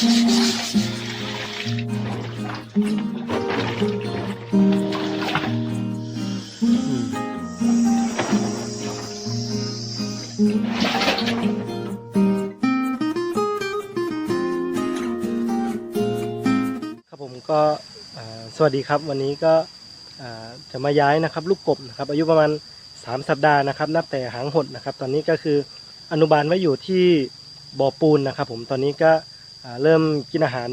ครับผมก็สวัสดีครับวันนี้ก็จะมาย้ายนะครับ ลูกกบนะครับ อายุประมาณ 3 สัปดาห์นะครับ นับแต่หางหดนะครับ ตอนนี้ก็คืออนุบาลไว้อยู่ที่บ่อปูนนะครับ ผมตอนนี้ก็ เริ่มกินอาหาร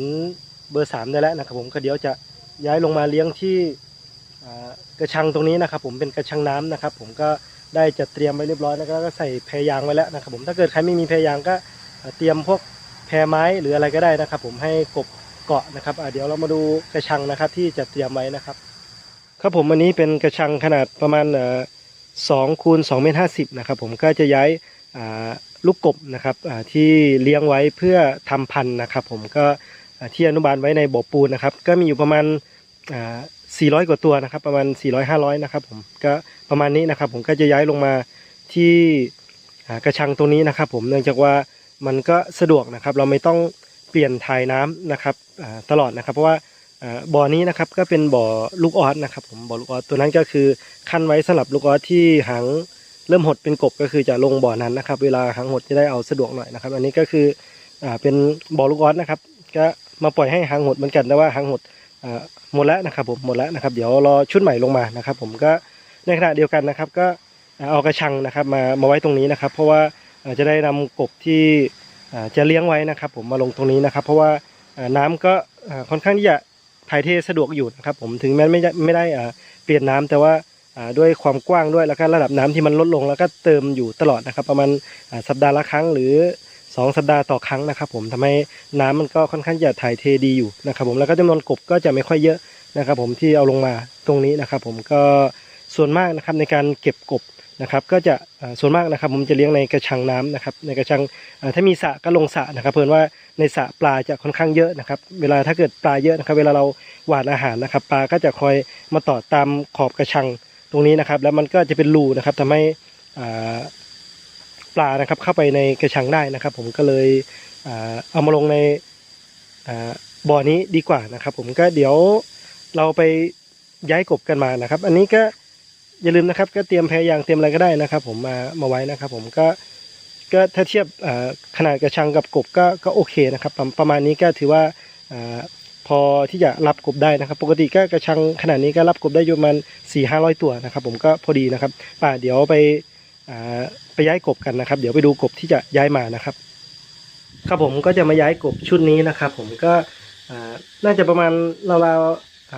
เบอร์ 3 ได้แล้วนะครับผมก็เดี๋ยวจะย้ายลงมาเลี้ยงที่กระชังตรงนี้นะครับผมเป็นกระชังน้ำนะครับ ผมก็ได้จัดเตรียมไว้เรียบร้อยแล้วก็ใส่แพรยางไว้แล้วนะครับผมถ้าเกิดใครไม่มีแพรยางก็เตรียมพวกแพรไม้หรืออะไรก็ได้นะครับ ผมให้กบเกาะนะครับอ่าเดี๋ยวเรามาดูกระชังนะครับที่จะเตรียมไว้นะครับ ครับผมอันนี้เป็นกระชังขนาดประมาณสองคูณสองเมตรห้าสิบนะครับผมก็จะย้ายอ่า ลูกกบนะครับที่เลี้ยงไว้เพื่อทำพันธุ์นะครับ ผมก็ที่อนุบาลไว้ในบ่อปูนนะครับ ก็มีอยู่ประมาณ400 กว่าตัวนะครับ ประมาณ 400 500 นะครับ ผมก็ประมาณนี้นะครับ ผมก็จะย้ายลงมาที่กระชังตรงนี้นะครับ ผมเนื่องจากว่ามันก็สะดวกนะครับ เราไม่ต้องเปลี่ยนถ่ายน้ำนะครับตลอดนะครับ เพราะว่าอ่าบ่อนี้นะครับก็เป็นบ่อลูกออสนะครับ ผมบ่อลูกออสตัวนั้นก็คือ ขั้นไว้สำหรับลูกออสที่หาง เริ่มหดเป็นกบก็คือจะลงบ่อนั้นนะครับ เวลาหางหดจะได้เอาสะดวกหน่อยนะครับ อันนี้ก็คืออ่าเป็นบ่อลูกออสนะครับ ก็มาปล่อยให้หางหดเหมือนกันแต่ว่าหางหดอ่าหมดแล้วนะครับผมหมดแล้วนะครับ เดี๋ยวรอชุดใหม่ลงมานะครับ ผมก็ในขณะเดียวกันนะครับ ก็เอากระชังนะครับ มามาไว้ตรงนี้นะครับ เพราะว่าจะได้นำกบที่จะเลี้ยงไว้นะครับ ผมมาลงตรงนี้นะครับ เพราะว่าน้ำก็ค่อนข้างที่จะถ่ายเทสะดวกอยู่นะครับ ผมถึงแม้ไม่ได้ไม่ได้เปลี่ยนน้ำแต่ว่า ด้วยความกว้างด้วยแล้วก็ระดับน้ำที่มันลดลงแล้วก็เติมอยู่ตลอดนะครับ ประมาณสัปดาห์ละครั้งหรือ 2 สัปดาห์ต่อครั้งนะครับผมทำให้น้ำมันก็ค่อนข้างจะถ่ายเทดีอยู่นะครับผมแล้วก็จำนวนกบก็จะไม่ค่อยเยอะนะครับผมที่เอาลงมาตรงนี้นะครับ ผมก็ส่วนมากนะครับในการเก็บกบนะครับก็จะส่วนมากนะครับผมจะเลี้ยงในกระชังน้ำนะครับในกระชังถ้ามีสระก็ลงสระนะครับ เพิ่นว่าในสระปลาจะค่อนข้างเยอะนะครับ เวลาถ้าเกิดปลาเยอะนะครับ เวลาเราหว่านอาหารนะครับ ปลาก็จะคอยมาต่อตามขอบกระชัง ตรงนี้นะครับ แล้วมันก็จะเป็นรูนะครับทำให้ปลานะครับเข้าไปในกระชังได้นะครับ ผมก็เลยเอามาลงในบ่อนี้ดีกว่านะครับ ผมก็เดี๋ยวเราไปย้ายกบกันมานะครับ อันนี้ก็อย่าลืมนะครับ ก็เตรียมแพยางเตรียมอะไรก็ได้นะครับ ผมมามาไว้นะครับ ผมก็ก็ถ้าเทียบขนาดกระชังกับกบก็ก็โอเคนะครับ ประมาณนี้ก็ถือว่า พอที่จะรับกบได้นะครับ ปกติก็กระชังขนาดนี้ก็รับกบได้อยู่ประมาณสี่ห้าร้อยตัวนะครับ ผมก็พอดีนะครับป่าเดี๋ยวไปไปย้ายกบกันนะครับ เดี๋ยวไปดูกบที่จะย้ายมานะครับ ครับผมก็จะมาย้ายกบชุดนี้นะครับ ผมก็น่าจะประมาณราว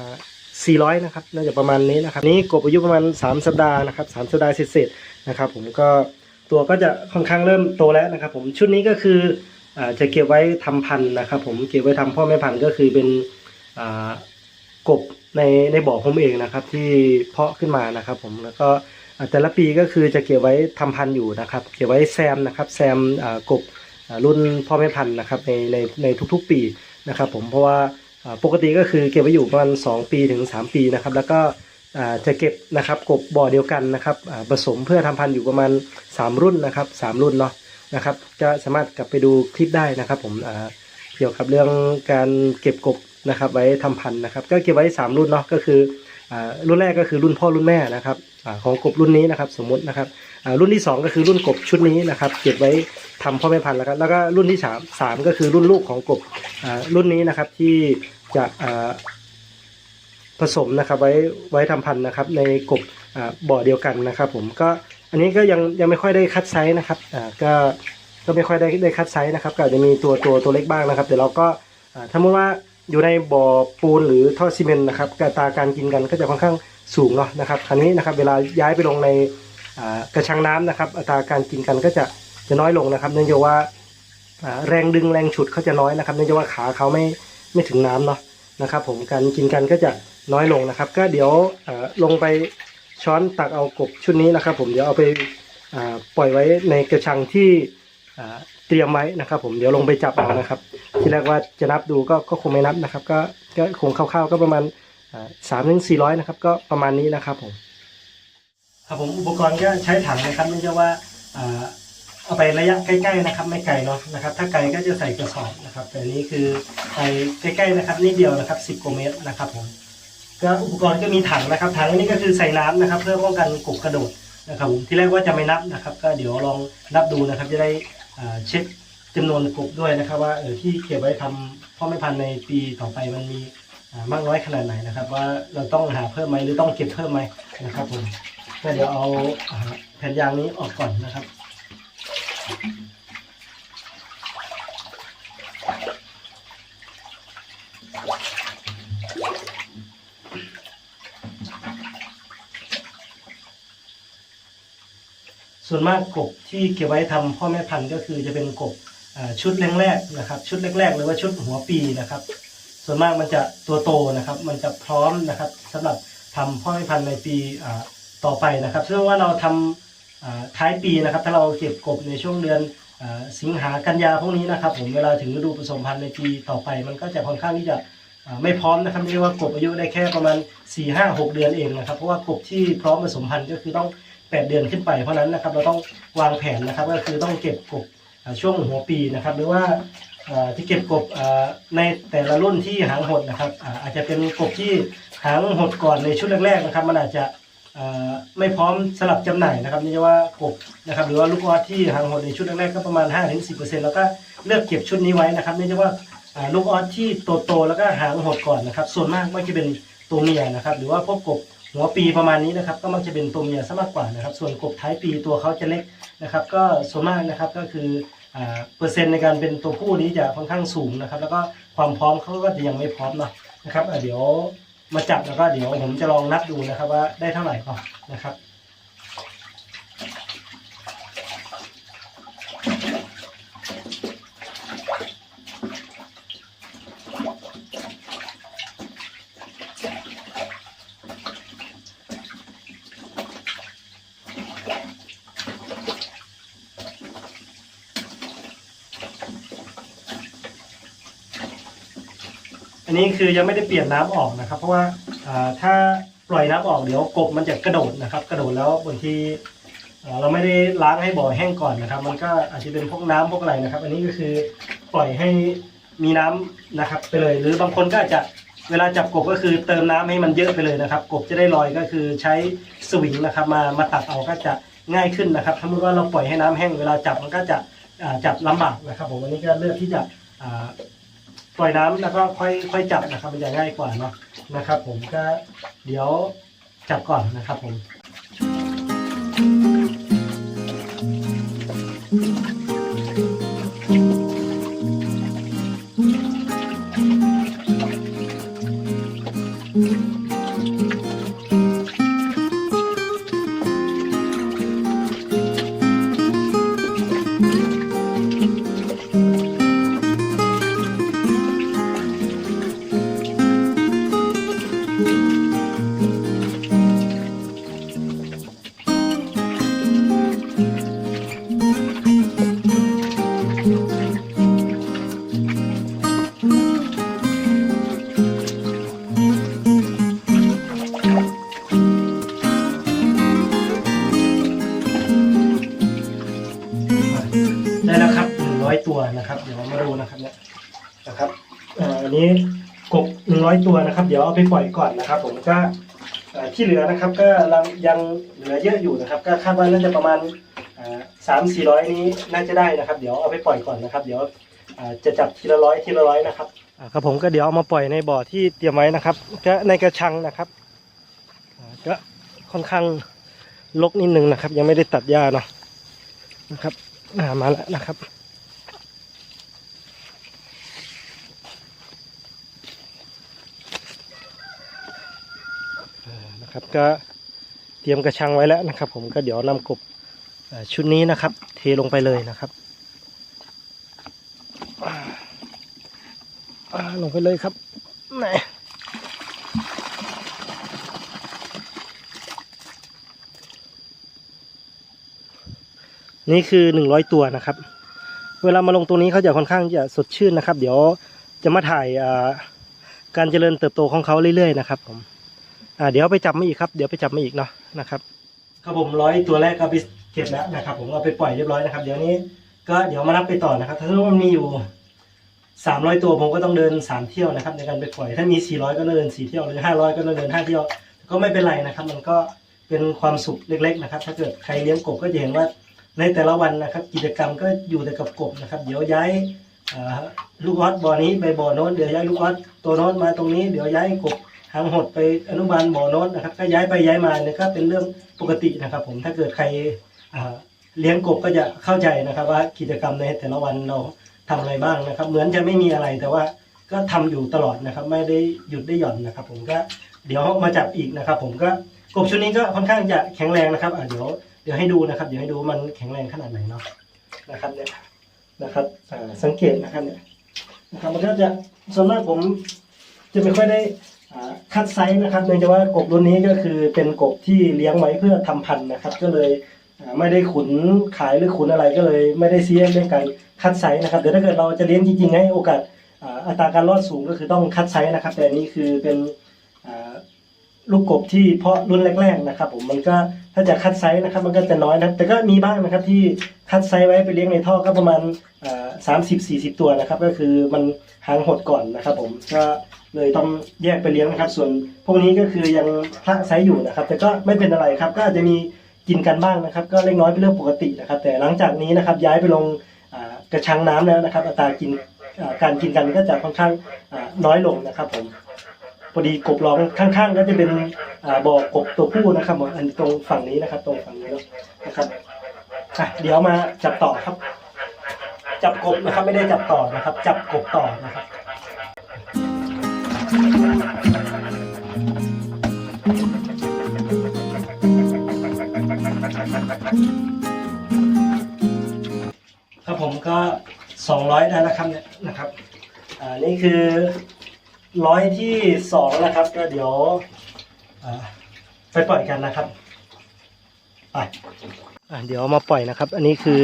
ๆสี่ร้อยนะครับ น่าจะประมาณนี้นะครับ นี้กบอายุประมาณสามสัปดาห์นะครับสามสัปดาห์เศษๆนะครับ ผมก็ตัวก็จะค่อนข้างเริ่มโตแล้วนะครับ ผมชุดนี้ก็คือ จะเก็บไว้ทำพันธุ์นะครับผมเก็บไว้ทำพ่อแม่พันธุ์ก็คือเป็นกบในในบ่อผมเองนะครับ ที่เพาะขึ้นมานะครับ ผมแล้วก็แต่ละปีก็คือจะเก็บไว้ทำพันธุ์อยู่นะครับ เก็บไว้แซมนะครับ แซมกบรุ่นพ่อแม่พันธุ์นะครับในในในทุกๆปีนะครับ ผมเพราะว่าปกติก็คือเก็บไว้อยู่ประมาณ2ปีถึง 3 ปีนะครับ แล้วก็จะเก็บนะครับกบบ่อเดียวกันนะครับผสมเพื่อทำพันธุ์อยู่ประมาณ 3 รุ่นนะครับ 3 รุ่นเนาะ นะครับ จะสามารถกลับไปดูคลิปได้นะครับ ผมเกี่ยวกับเรื่องการเก็บกบนะครับ ไว้ทำพันธุ์นะครับ ก็เก็บไว้ 3 รุ่นเนาะก็คือรุ่นแรกก็คือรุ่นพ่อรุ่นแม่นะครับของกบรุ่นนี้นะครับ สมมุตินะครับรุ่นที่ 2 ก็คือรุ่นกบชุดนี้นะครับ เก็บไว้ทำพ่อแม่พันธุ์แล้วก็แล้วก็รุ่นที่3 3ก็คือรุ่นลูกของกบรุ่นนี้นะครับที่จะผสมนะครับไว้ไว้ทำพันธุ์นะครับ ในกบบ่อเดียวกันนะครับ ผมก็ อันนี้ก็ยังยังไม่ค่อยได้คัดไซส์นะครับอ่าก็ก็ไม่ค่อยได้ได้คัดไซส์นะครับ ก็อาจจะมีตัวตัวตัวเล็กบ้างนะครับ แต่เราก็อ่าถ้ามุติว่าอยู่ในบ่อปูนหรือท่อซีเมนต์นะครับอัตาการกินกันก็จะค่อนข้างสูงเนาะนะครับคราวนี้นะครับ เวลาย้ายไปลงในอ่ากระชังน้ำนะครับ อัตราการกินกันก็จะจะน้อยลงนะครับ เนื่องจากว่าอ่าแรงดึงแรงฉุดเขาจะน้อยนะครับ เนื่องจากว่าขาเขาไม่ไม่ถึงน้ำเนาะนะครับ ผมการกินกันก็จะน้อยลงนะครับ ก็เดี๋ยวลงไป ช้อนตักเอากบชุดนี้นะครับ ผมเดี๋ยวเอาไปปล่อยไว้ในกระชังที่เตรียมไว้นะครับ ผมเดี๋ยวลงไปจับเอานะครับ ที่แรกว่าจะนับดูก็ก็คงไม่นับนะครับ ก็ก็คงคร่าวๆก็ประมาณสามถึงสี่ร้อยนะครับ ก็ประมาณนี้นะครับผมครับผมอุปกรณ์ก็ใช้ถังนะครับเนื่องจากว่าเอาไประยะใกล้ๆนะครับ ไม่ไกลเนาะนะครับ ถ้าไกลก็จะใส่กระสอบนะครับ แต่นี้คือไปใกล้ๆนะครับนิดเดียวนะครับ10กว่าเมตรนะครับผม ก็อุปกรณ์ก็มีถังนะครับ ถังอันนี้ก็คือใส่น้ำนะครับ เพื่อป้องกันกบกระโดดนะครับผมที่แรกว่าจะไม่นับนะครับ ก็เดี๋ยวลองนับดูนะครับ จะได้เช็คจำนวนกบด้วยนะครับ ว่าเออที่เก็บไว้ทำพ่อแม่พันธุ์ในปีต่อไปมันมีมากน้อยขนาดไหนนะครับ ว่าเราต้องหาเพิ่มไหมหรือต้องเก็บเพิ่มไหมนะครับผมก็เดี๋ยวเอาแผ่นยางนี้ออกก่อนนะครับ ส่วนมากกบที่เก็บไว้ทำพ่อแม่พันธุ์ก็คือจะเป็นกบชุดแรกๆนะครับ ชุดแรกๆหรือว่าชุดหัวปีนะครับ ส่วนมากมันจะตัวโตนะครับ มันจะพร้อมนะครับสำหรับทำพ่อแม่พันธุ์ในปีต่อไปนะครับซึ่งว่าเราทำอ่าท้ายปีนะครับ ถ้าเราเก็บกบในช่วงเดือนอสิงหากันยาพวกนี้นะครับ ผมเวลาถึงฤดูผสมพันธุ์ในปีต่อไป มันก็จะค่อนข้างที่จะไม่พร้อมนะครับเรียกว่ากบอายุได้แค่ประมาณ4ี่ห้าหกเดือนเองนะครับ เพราะว่ากบที่พร้อมผสมพันธุ์ก็คือต้อง 8 เดือนขึ้นไป เพราะนั้นนะครับเราต้องวางแผนนะครับ ก็คือต้องเก็บกบช่วงหัวปีนะครับ หรือว่าที่เก็บกบในแต่ละรุ่นที่หางหดนะครับอาจจะเป็นกบที่หางหดก่อนในชุดแรกๆนะครับ มันอาจจะไม่พร้อมสลับจำหน่ายนะครับนี่จะว่ากบนะครับหรือว่าลูกออสที่หางหดในชุดแรกๆก็ประมาณ 5-10%แล้วก็เลือกเก็บชุดนี้ไว้นะครับนี่จะว่าอ่าลูกออสที่โตๆแล้วก็หางหดก่อนนะครับ ส่วนมากมักจะเป็นตัวเมียนะครับ หรือว่าพวกกบ หัวปีประมาณนี้นะครับ ก็มักจะเป็นตัวเมียซะมากกว่านะครับ ส่วนกบท้ายปีตัวเขาจะเล็กนะครับ ก็ส่วนมากนะครับก็คืออ่าเปอร์เซ็นต์ในการเป็นตัวผู้นี้จะค่อนข้างสูงนะครับ แล้วก็ความพร้อมเขาก็จะยังไม่พร้อมเนาะนะครับเดี๋ยวมาจับแล้วก็เดี๋ยวผมจะลองนับดูนะครับว่าได้เท่าไหร่ก่อนนะครับ อันนี้คือยังไม่ได้เปลี่ยนน้ำออกนะครับ เพราะว่าถ้าปล่อยน้ำออกเดี๋ยวกบมันจะกระโดดนะครับ กระโดดแล้วบางทีเราไม่ได้ล้างให้บ่อแห้งก่อนนะครับ มันก็อาจจะเป็นพวกน้ำพวกอะไรนะครับ อันนี้ก็คือปล่อยให้มีน้ำนะครับ ไปเลย หรือบางคนก็อาจจะเวลาจับกบก็คือเติมน้ำให้มันเยอะไปเลยนะครับ กบจะได้ลอยก็คือใช้สวิงนะครับ มามาตัดเอาก็จะง่ายขึ้นนะครับถ้าสมมติว่าเราปล่อยให้น้ำแห้งเวลาจับมันก็จะจับลำบากนะครับผมวันนี้ก็เลือกที่จะ ปล่อยน้ำแล้วก็ค่อยค่อยจับนะครับมันจะง่ายกว่าเนาะนะครับ ผมก็เดี๋ยวจับก่อนนะครับผม นะครับอันนี้กบหนึ่งร้อยตัวนะครับ เดี๋ยวเอาไปปล่อยก่อนนะครับ ผมก็ที่เหลือนะครับ ก็ยังเหลือเยอะอยู่นะครับ ก็คาดว่าน่าจะประมาณสามสี่ร้อยนี้น่าจะได้นะครับ เดี๋ยวเอาไปปล่อยก่อนนะครับ เดี๋ยวจะจับทีละร้อยทีละร้อยนะครับครับผมก็เดี๋ยวเอามาปล่อยในบ่อที่เตรียมไว้นะครับ ก็ในกระชังนะครับก็ค่อนข้างลกนิดนึงนะครับ ยังไม่ได้ตัดหญ้าเนาะนะครับมาแล้วนะครับ นะครับ ก็เตรียมกระชังไว้แล้วนะครับ ผมก็เดี๋ยวนำกบชุดนี้นะครับ เทลงไปเลยนะครับลงไปเลยครับแหมนี่คือหนึ่งร้อยตัวนะครับ เวลามาลงตรงนี้เขาจะค่อนข้างจะสดชื่นนะครับ เดี๋ยวจะมาถ่ายการเจริญเติบโตของเขาเรื่อยๆนะครับผม เดี๋ยวไปจับมาอีกครับ เดี๋ยวไปจับมาอีกเนาะนะครับครับผมร้อยตัวแรกก็ไปเก็บก็บแล้วนะครับ ผมเอาไปปล่อยเรียบร้อยนะครับ เดี๋ยวนี้ก็เดี๋ยวมานับไปต่อนะครับ ถ้าว่ามันมีอยู่สามร้อยตัวผมก็ต้องเดินสามเที่ยวนะครับ ในการไปปล่อยถ้ามีสี่ร้อยก็เดินสี่เที่ยวหรือห้าร้อยก็เดินห้าเที่ยว ก็ไม่เป็นไรนะครับ มันก็เป็นความสุขเล็ก ๆ นะครับ ถ้าเกิดใครเลี้ยงกบก็จะเห็นว่าในแต่ละวันนะครับ กิจกรรมก็อยู่แต่กับกบนะครับ เดี๋ยวย้ายลูกออสบ่อนี้ไปบ่อโน้นเดี๋ยวย้ายลูกออสตัวโน้นมาตรงนี้เดี๋ยวย้ายกบ หางหดไปอนุบาลบ่อโน้นนะครับก็ย้ายไปย้ายมาเนี่ยก็เป็นเรื่องปกตินะครับ ผมถ้าเกิดใครเลี้ยงกบก็จะเข้าใจนะครับ ว่ากิจกรรมในแต่ละวันเราทำอะไรบ้างนะครับ เหมือนจะไม่มีอะไรแต่ว่าก็ทำอยู่ตลอดนะครับ ไม่ได้หยุดได้หย่อนนะครับ ผมก็เดี๋ยวมาจับอีกนะครับ ผมก็กบชุดนี้ก็ค่อนข้างจะแข็งแรงนะครับเดี๋ยวเดี๋ยวให้ดูนะครับ เดี๋ยวให้ดูมันแข็งแรงขนาดไหนเนาะนะครับเนี่ยนะครับสังเกตนะครับเนี่ยนะครับมันก็จะส่วนมากผมจะไม่ค่อยได้ คัดไซส์นะครับเนื่องจากว่ากบรุ่นนี้ก็คือเป็นกบที่เลี้ยงไว้เพื่อทำพันธุ์นะครับ ก็เลยไม่ได้ขุนขายหรือขุนอะไรก็เลยไม่ได้เสียเรื่องการคัดไซส์นะครับเดี๋ยวถ้าเกิดเราจะเลี้ยงจริงๆให้โอกาสอัตราการรอดสูงก็คือต้องคัดไซส์นะครับ แต่นี้คือเป็นลูกกบที่เพาะรุ่นแรก ๆนะครับ ผมมันก็ถ้าจะคัดไซส์นะครับ มันก็จะน้อยนะแต่ก็มีบ้างนะครับที่คัดไซส์ไว้ไปเลี้ยงในท่อก็ประมาณสามสิบสี่สิบตัวนะครับ ก็คือมันหางหดก่อนนะครับ ผมก็ เลยต้องแยกไปเลี้ยงนะครับ ส่วนพวกนี้ก็คือยังพระไซอยู่นะครับ แต่ก็ไม่เป็นอะไรครับ ก็อาจจะมีกินกันบ้างนะครับ ก็เล็กน้อยเป็นเรื่องปกตินะครับ แต่หลังจากนี้นะครับย้ายไปลงกระชังน้ำแล้วนะครับ อัตรากินการกินกันก็จะค่อนข้างน้อยลงนะครับผมพอดีกบร้องข้างๆ ก็จะเป็นบ่อกบตัวผู้นะครับผมอันตรงฝั่งนี้นะครับ ตรงฝั่งนี้นะนะครับอะเดี๋ยวมาจับต่อครับ จับกบนะครับ ไม่ได้จับต่อนะครับ จับกบต่อนะครับ ครับผมก็สองร้อยได้แล้วครับเนี่ยนะครับอ่านี่คือร้อยที่สองนะครับ ก็เดี๋ยวอ่าไปปล่อยกันนะครับไปอ่าเดี๋ยวมาปล่อยนะครับ อันนี้คือ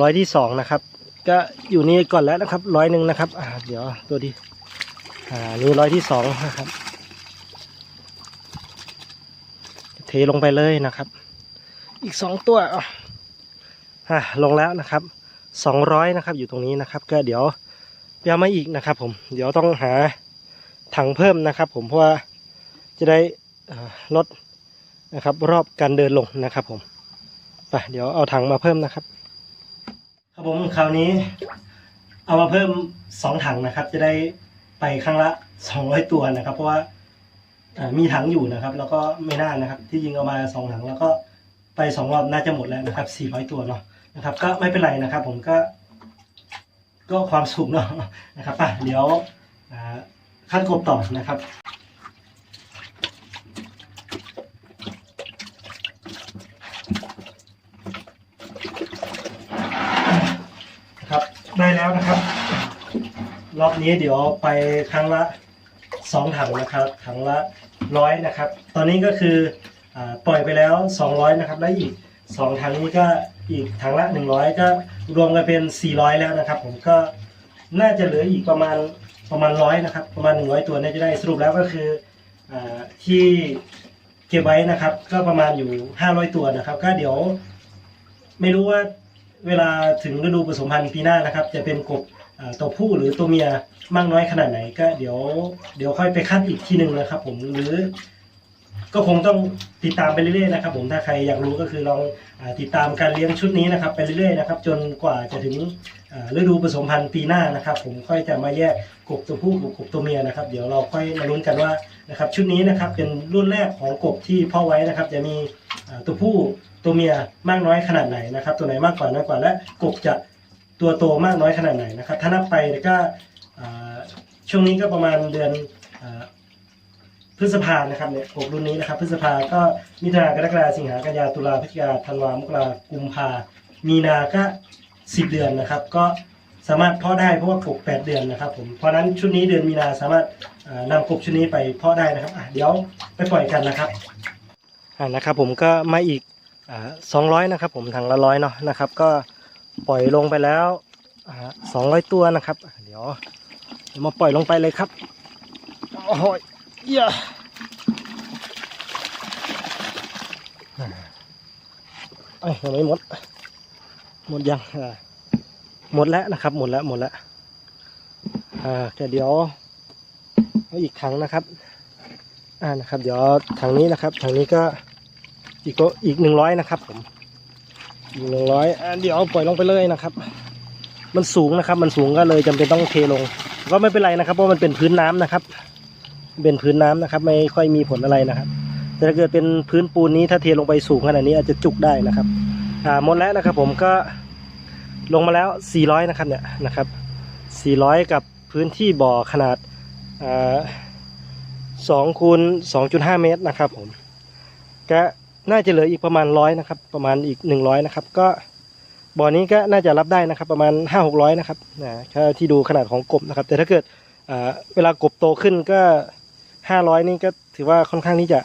ร้อยที่สองนะครับ ก็อยู่นี่ก่อนแล้วนะครับร้อยหนึ่งนะครับอ่าเดี๋ยวตัวดี อ่านี่ร้อยที่สองนะครับ เทลงไปเลยนะครับ อีกสองตัวอะอ่าลงแล้วนะครับสองร้อยนะครับ อยู่ตรงนี้นะครับ ก็เดี๋ยวเอามาอีกนะครับ ผม เดี๋ยวต้องหาถังเพิ่มนะครับ ผมเพราะว่าจะได้ลดนะครับ รอบการเดินลงนะครับ ผมไปเดี๋ยวเอาถังมาเพิ่มนะครับครับผมคราวนี้เอามาเพิ่มสองถังนะครับ จะได้ ไปครั้งละสองร้อยตัวนะครับ เพราะว่ามีถังอยู่นะครับ แล้วก็ไม่น่านะครับ ที่ยิงเอามาสองถังแล้วก็ไปสองรอบน่าจะหมดแล้วนะครับสี่ร้อยตัวเนาะนะครับ ก็ไม่เป็นไรนะครับ ผมก็ ก็ความสุขเนาะนะครับป่ะเดี๋ยวขั้นกบต่อนะครับครับได้แล้วนะครับ รอบนี้เดี๋ยวไปครั้งละสองถังนะครับถังละร้อยนะครับ ตอนนี้ก็คืออปล่อยไปแล้วสองร้อยนะครับ แล้วอีกสองถังนี้ก็อีกถังละหนึ่งร้อยก็รวมกันเป็นสี่ร้อยแล้วนะครับ ผมก็น่าจะเหลืออีกประมาณประมาณร้อยนะครับ ประมาณหนึ่งร้อยตัวน่าจะได้สรุปแล้วก็คืออที่เก็บไว้นะครับ ก็ประมาณอยู่ห้าร้อยตัวนะครับ ก็เดี๋ยว ไม่รู้ว่าเวลาถึงฤดูผสมพันธุ์ปีหน้านะครับ จะเป็นกบ ตัวผู้หรือตัวเมียมากน้อยขนาดไหนก็เดี๋ยวเดี๋ยวค่อยไปคัดอีกทีหนึ่งนะครับ ผมหรือ ก็คงต้องติดตามไปเรื่อยๆนะครับ ผมถ้าใครอยากรู้ก็คือลองอติดตามการเลี้ยงชุดนี้นะครับ ไปเรื่อยๆนะครับ จนกว่าจะถึงฤดูผสมพันธุ์ปีหน้านะครับ ผมค่อยจะมาแยกกบตัวผู้กับกบตัวเมียนะครับ เดี๋ยวเราค่อยมาลุ้นกันว่านะครับ ชุดนี้นะครับเป็นรุ่นแรกของกบที่พ่อไว้นะครับ จะมีตัวผู้ตัวเมียมากน้อยขนาดไหนนะครับ ตัวไหนมากกว่าน้อยกว่าและกบจะ ตัวโตมากน้อยขนาดไหนนะครับ ถ้านับไปก็ช่วงนี้ก็ประมาณเดือนอพฤษภานะครับเนี่ยกบรุ่นนี้นะครับ พฤษภาก็มิถุนากรกฎาสิงหากันยาตุลาพฤศจิกาธันวามกรากุมภามีนาก็สิบเดือนนะครับ ก็สามารถเพาะได้เพราะว่ากบแปดเดือนนะครับผมเพราะนั้นชุดนี้เดือนมีนาสามารถอ่ากบชุดนี้ไปเพาะได้นะครับเดี๋ยวไปปล่อยกันนะครับอ่านะครับผมก็มาอีกอ่าสองร้อยนะครับผมถังละร้อยเนาะนะครับ ก็ ปล่อยลงไปแล้วสองร้อยตัวนะครับ เดี๋ยวมาปล่อยลงไปเลยครับโอ้ยเหี้ยเอ้ยังไม่หมด หมดยังหมดแล้วนะครับ หมดแล้วหมดแล้วอ่าแต่เดี๋ยวเอาอีกถังนะครับอ่านะครับ เดี๋ยวถังนี้นะครับถังนี้ก็อีกก็อีกหนึ่งร้อยนะครับผม อีกหนึ่งร้อยเดี๋ยวปล่อยลงไปเลยนะครับ มันสูงนะครับ มันสูงก็เลยจำเป็นต้องเทลง ก็ไม่เป็นไรนะครับเพราะมันเป็นพื้นน้ำนะครับ เป็นพื้นน้ำนะครับ ไม่ค่อยมีผลอะไรนะครับ แต่ถ้าเกิดเป็นพื้นปูนนี้ถ้าเทลงไปสูงขนาดนี้อาจจะจุกได้นะครับอ่าหมดแล้วนะครับ ผมก็ลงมาแล้ว 400 นะครับเนี่ยนะครับ 400 กับพื้นที่บ่อขนาดอ่า2คูณ2.5 เมตรนะครับผมก็ น่าจะเหลืออีกประมาณร้อยนะครับ ประมาณอีก100นะครับ ก็บ่อนี้ก็น่าจะรับได้นะครับ ประมาณ5 600นะครับนะถ้าที่ดูขนาดของกบนะครับ แต่ถ้าเกิดเวลากบโตขึ้นก็500นี่ก็ถือว่าค่อนข้างที่จะ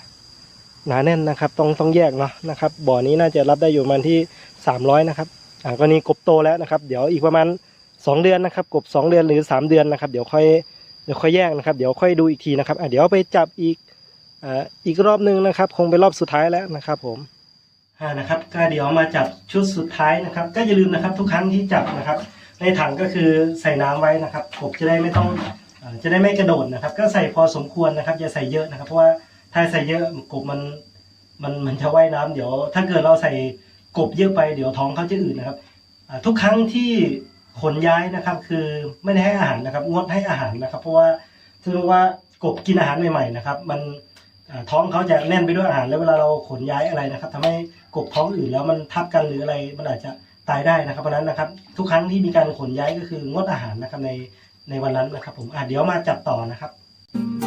หนาแน่นนะครับ ต้องต้องแยกเนาะนะครับ บ่อนี้น่าจะรับได้อยู่ประมาณที่300นะครับอ่าก็นี้กบโตแล้วนะครับ เดี๋ยวอีกประมาณ2เดือนนะครับ กบ2เดือนหรือ3เดือนนะครับ เดี๋ยวค่อยเดี๋ยวค่อยแยกนะครับ เดี๋ยวค่อยดูอีกทีนะครับอะเดี๋ยวไปจับอีก อีกรอบหนึ่งนะครับ คงเป็นรอบสุดท้ายแล้วนะครับผมนะครับก็เดี๋ยวมาจับชุดสุดท้ายนะครับ ก็อย่าลืมนะครับทุกครั้งที่จับนะครับ ในถังก็คือใส่น้ำไว้นะครับกบจะได้ไม่ต้องจะได้ไม่กระโดดนะครับ ก็ใส่พอสมควรนะครับ อย่าใส่เยอะนะครับ เพราะว่าถ้าใส่เยอะกบมันมันมันจะว่ายน้ำเดี๋ยว ถ้าเกิดเราใส่กบเยอะไปเดี๋ยวท้องเขาจะอืดนะครับทุกครั้งที่ขนย้ายนะครับ คือไม่ได้ให้อาหารนะครับ งดให้อาหารนะครับ เพราะว่าถือว่ากบกินอาหารใหม่ๆนะครับ มัน ท้องเขาจะแน่นไปด้วยอาหารแล้วเวลาเราขนย้ายอะไรนะครับทำให้กบท้องอื่นแล้วมันทับกันหรืออะไรมันอาจจะตายได้นะครับเพราะนั้นนะครับ ทุกครั้งที่มีการขนย้ายก็คืองดอาหารนะครับในในวันนั้นนะครับ ผมอะเดี๋ยวมาจับต่อนะครับครับ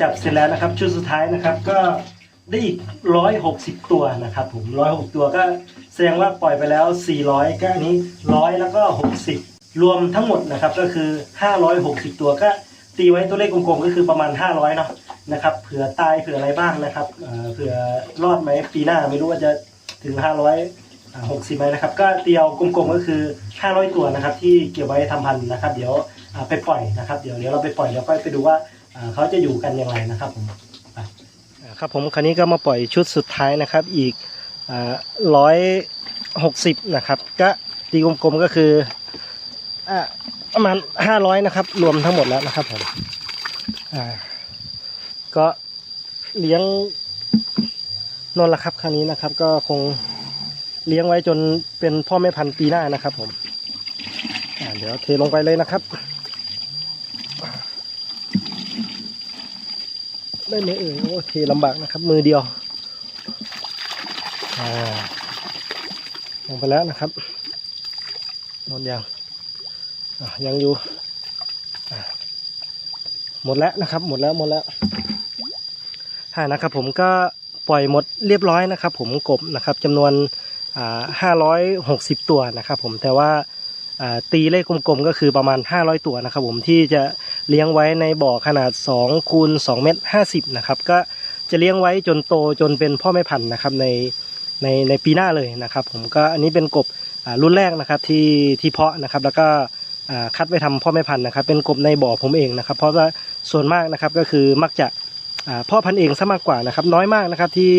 จับเสร็จแล้วนะครับ ชุดสุดท้ายนะครับก็ได้อีกร้อยหกสิบตัวนะครับผมร้อยหกตัวก็แสดงว่าปล่อยไปแล้วสี่ร้อยก็อันนี้ร้อยแล้วก็หกสิบรวมทั้งหมดนะครับก็คือห้าร้อยหกสิบตัวก็ตีไว้ตัวเลขกลมๆก็คือประมาณห้าร้อยเนาะนะครับเผื่อตายเผื่ออะไรบ้างนะครับเผื่อรอดไหมปีหน้าไม่รู้ว่าจะถึงห้าร้อยหกสิบไหมนะครับ ก็เตียวกลมๆก็คือห้าร้อยตัวนะครับ ที่เก็บไว้ทำพันธุ์นะครับ เดี๋ยวไปปล่อยนะครับ เดี๋ยวเดี๋ยวเราไปปล่อยแล้วค่อยไปดูว่า เขาจะอยู่กันย่างไรนะครับผมครับผมคราวนี้ก็มาปล่อยชุดสุดท้ายนะครับอีกร้อยหกสิบนะครับ ก็ตีกลมๆก็คือประมาณห้าร้อยนะครับ รวมทั้งหมดแล้วนะครับผมก็เลี้ยงนนละครับคราวนี้นะครับ ก็คงเลี้ยงไว้จนเป็นพ่อแม่พันธุ์ปีหน้านะครับผมเดี๋ยวเทลงไปเลยนะครับ ได้ไหมเอ่ยโอเคลำบากนะครับ มือเดียวอ่าลงไปแล้วนะครับนอนยังยังอยู่หมดแล้วนะครับ หมดแล้วหมดแล้วฮ่านะครับ ผมก็ปล่อยหมดเรียบร้อยนะครับ ผมกบนะครับจำนวนห้าร้อยหกสิบตัวนะครับ ผมแต่ว่าอ่าตีเลขกลมๆก็คือประมาณ 500 ตัวนะครับ ผมที่จะ เลี้ยงไว้ในบ่อขนาด2คูณ2เมตร50นะครับก็จะเลี้ยงไว้จนโตจนเป็นพ่อแม่พันธุ์นะครับในในในปีหน้าเลยนะครับ ผมก็อันนี้เป็นกบรุ่นแรกนะครับที่ที่เพาะนะครับแล้วก็คัดไปทำพ่อแม่พันธุ์นะครับ เป็นกบในบ่อผมเองนะครับ เพราะว่าส่วนมากนะครับก็คือมักจะพ่อพันธุ์เองซะมากกว่านะครับ น้อยมากนะครับที่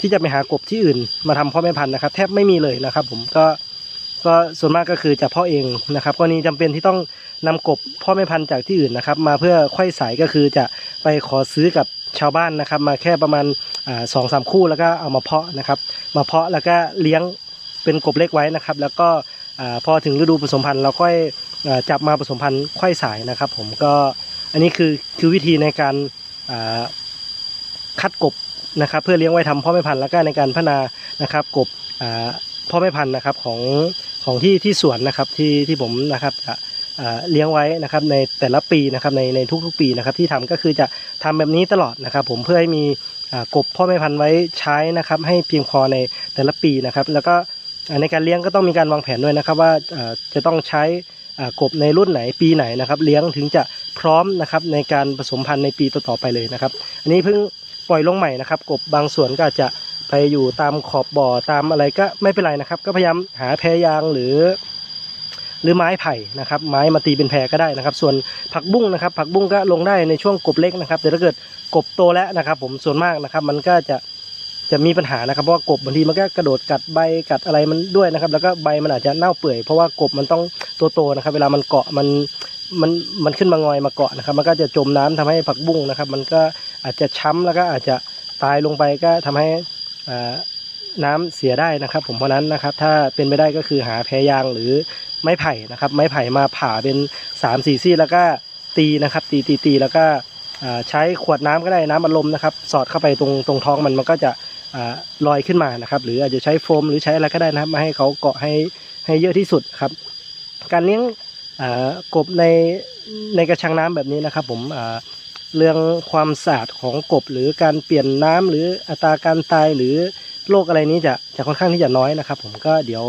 ที่จะไปหากบที่อื่นมาทำพ่อแม่พันธุ์นะครับ แทบไม่มีเลยนะครับ ผมก็ ก็ส่วนมากก็คือจะเพ่อเองนะครับกรณีจำเป็นที่ต้องนำกบพ่อแม่พันธุ์จากที่อื่นนะครับ มาเพื่อไขว้สายก็คือจะไปขอซื้อกับชาวบ้านนะครับ มาแค่ประมาณสองสามคู่แล้วก็เอามาเพาะนะครับ มาเพาะแล้วก็เลี้ยงเป็นกบเล็กไว้นะครับ แล้วก็พอถึงฤดูผสมพันธุ์เราค่อยจับมาผสมพันธุ์ไขว้สายนะครับ ผมก็อันนี้คือคือวิธีในการคัดกบนะครับ เพื่อเลี้ยงไว้ทำพ่อแม่พันธุ์แล้วก็ในการพัฒนานะครับ กบพ่อแม่พันธุ์นะครับของ ของที่ที่สวนนะครับที่ที่ผมนะครับจะเลี้ยงไว้นะครับในแต่ละปีนะครับในในทุกๆปีนะครับที่ทำก็คือจะทำแบบนี้ตลอดนะครับ ผมเพื่อให้มีกบพ่อแม่พันธุ์ไว้ใช้นะครับ ให้เพียงพอในแต่ละปีนะครับ แล้วก็ในการเลี้ยงก็ต้องมีการวางแผนด้วยนะครับว่าจะต้องใช้กบในรุ่นไหนปีไหนนะครับ เลี้ยงถึงจะพร้อมนะครับในการผสมพันธุ์ในปีต่อๆไปเลยนะครับ อันนี้เพิ่งปล่อยลงใหม่นะครับ กบบางส่วนก็อาจจะ ไปอยู่ตามขอบบ่อตามอะไรก็ไม่เป็นไรนะครับ ก็พยายามหาแพยางหรือ หรือไม้ไผ่นะครับ ไม้มาตีเป็นแพรก็ได้นะครับ ส่วนผักบุ้งนะครับ ผักบุ้งก็ลงได้ในช่วงกบเล็กนะครับแต่ถ้าเกิดกบโตแล้วนะครับ ผมส่วนมากนะครับ มันก็จะจะมีปัญหานะครับเพราะว่ากบบางทีมันก็กระโดดกัดใบกัดอะไรมันด้วยนะครับ แล้วก็ใบมันอาจจะเน่าเปื่อยเพราะว่ากบมันต้องตัวโตนะครับ เวลามันเกาะมันมันมันขึ้นมางอยมาเกาะนะครับ มันก็จะจมน้ำทำให้ผักบุ้งนะครับ มันก็อาจจะช้ำแล้วก็อาจจะตายลงไปก็ทำให้ น้ำเสียได้นะครับ ผมเพราะนั้นนะครับ ถ้าเป็นไปได้ก็คือหาแพยางหรือไม้ไผ่นะครับ ไม้ไผ่มาผ่าเป็น3ามสี่ซี่แล้วก็ตีนะครับ ตีตีตีแล้วก็ใช้ขวดน้ำก็ได้น้ำอัดลมนะครับ สอดเข้าไปตรงตรงท้องมันมันก็จะลอยขึ้นมานะครับ หรืออาจจะใช้โฟมหรือใช้อะไรก็ได้นะครับ มาให้เขาเกาะให้ให้เยอะที่สุดครับ การเลี้ยงกบในในกระชังน้ำแบบนี้นะครับ ผม เรื่องความสะอาดของกบหรือการเปลี่ยนน้ำหรืออัตราการตายหรือโรคอะไรนี้จะจะค่อนข้างที่จะน้อยนะครับ ผมก็เดี๋ยว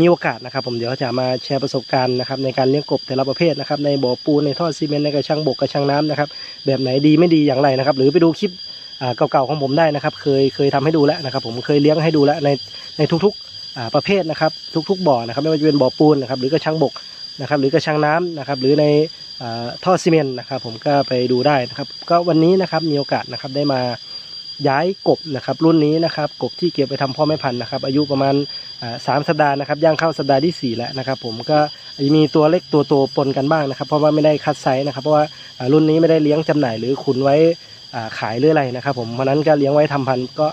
มีโอกาสนะครับ ผมเดี๋ยวจะมาแชร์ประสบการณ์นะครับในการเลี้ยงกบแต่ละประเภทนะครับในบ่อปูนในท่อซีเมนต์ในกระชังบกกระชังน้ำนะครับแบบไหนดีไม่ดีอย่างไรนะครับ หรือไปดูคลิปเก่าๆของผมได้นะครับ เคยเคยทำให้ดูแล้วนะครับ ผมเคยเลี้ยงให้ดูแล้วในในทุกๆประเภทนะครับ ทุก ๆ บ่อนะครับ ไม่ว่าจะเป็นบ่อปูนนะครับหรือกระชังบก นะครับ หรือกระชังน้ำนะครับ หรือในอท่อซีเมนต์นะครับ ผมก็ไปดูได้นะครับ ก็วันนี้นะครับมีโอกาสนะครับได้มาย้ายกบนะครับ รุ่นนี้นะครับ กบที่เก็บไปทำพ่อแม่พันธุ์นะครับ อายุประมาณสามสัปดาห์นะครับย่างเข้าสัปดาห์ที่สี่แล้วนะครับ ผมก็มีตัวเล็กตัวโตปนกันบ้างนะครับ เพราะว่าไม่ได้คัดไซส์นะครับ เพราะว่ารุ่นนี้ไม่ได้เลี้ยงจำหน่ายหรือขุนไว้ขายหรืออะไรนะครับ ผมเพราะนั้นก็เลี้ยงไว้ทำพันธุ์ก็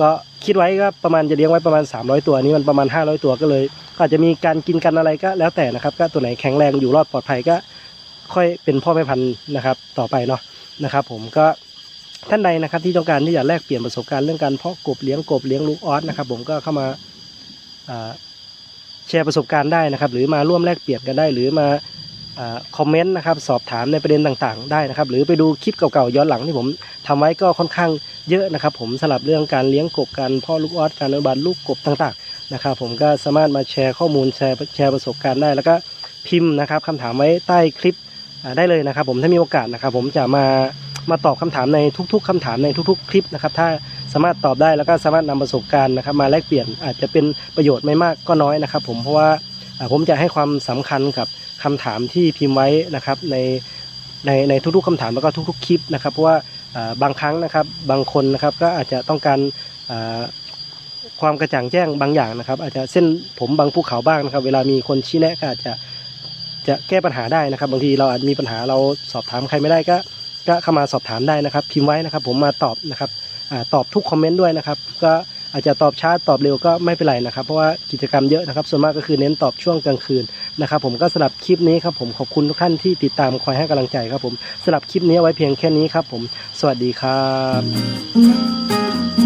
ก็คิดไว้ก็ประมาณจะเลี้ยงไว้ประมาณ 300 ตัวอันนี้มันประมาณ 500 ตัวก็เลย ก็อาจจะมีการกินกันอะไรก็แล้วแต่นะครับ ก็ตัวไหนแข็งแรงอยู่รอดปลอดภัยก็ ค่อยเป็นพ่อแม่พันธุ์นะครับ ต่อไปเนาะนะครับ ผมก็ท่านใดนะครับที่ต้องการที่จะแลกเปลี่ยนประสบการณ์เรื่องการเพาะกบเลี้ยงกบเลี้ยงลูกออสนะครับ ผมก็เข้ามาแชร์ประสบการณ์ได้นะครับ หรือมาร่วมแลกเปลี่ยนกันได้ หรือมา คอมเมนต์นะครับสอบถามในประเด็นต่างๆ ได้นะครับ หรือไปดูคลิปเก่าๆย้อนหลังที่ผมทำไว้ก็ค่อนข้างเยอะนะครับ ผมสลับเรื่องการเลี้ยงกบการพ่อลูกออสการอนุบาลลูกกบต่างๆนะครับ ผมก็สามารถมาแชร์ข้อมูลแชร์แชร์ประสบการณ์ได้ แล้วก็พิมพ์นะครับคำถามไว้ใต้คลิปได้เลยนะครับ ผมถ้ามีโอกาสนะครับ ผมจะมามาตอบคำถามในทุก ๆคำถามในทุก ๆ คลิปนะครับ ถ้าสามารถตอบได้แล้วก็สามารถนำประสบการณ์นะครับ มาแลกเปลี่ยนอาจจะเป็นประโยชน์ไม่มากก็น้อยนะครับ ผมเพราะว่าอ่าผมจะให้ความสำคัญกับ คำถามที่พิมพ์ไว้นะครับในในในทุกๆคำถามแล้วก็ทุก ๆคลิปนะครับเพราะว่าบางครั้งนะครับบางคนนะครับก็อาจจะต้องการความกระจ่างแจ้งบางอย่างนะครับ อาจจะเส้นผมบางภูเขาบ้างนะครับ เวลามีคนชี้แนะก็อาจจะจะแก้ปัญหาได้นะครับ บางทีเราอาจมีปัญหาเราสอบถามใครไม่ได้ก็ก็เข้ามาสอบถามได้นะครับ พิมพ์ไว้นะครับ ผมมาตอบนะครับอตอบทุกคอมเมนต์ด้วยนะครับ ก็ อาจจะตอบช้าตอบเร็วก็ไม่เป็นไรนะครับ เพราะว่ากิจกรรมเยอะนะครับ ส่วนมากก็คือเน้นตอบช่วงกลางคืนนะครับผมก็สำหรับคลิปนี้ครับผมขอบคุณทุกท่านที่ติดตามคอยให้กำลังใจครับผมสำหรับคลิปนี้ไว้เพียงแค่นี้ครับผมสวัสดีครับ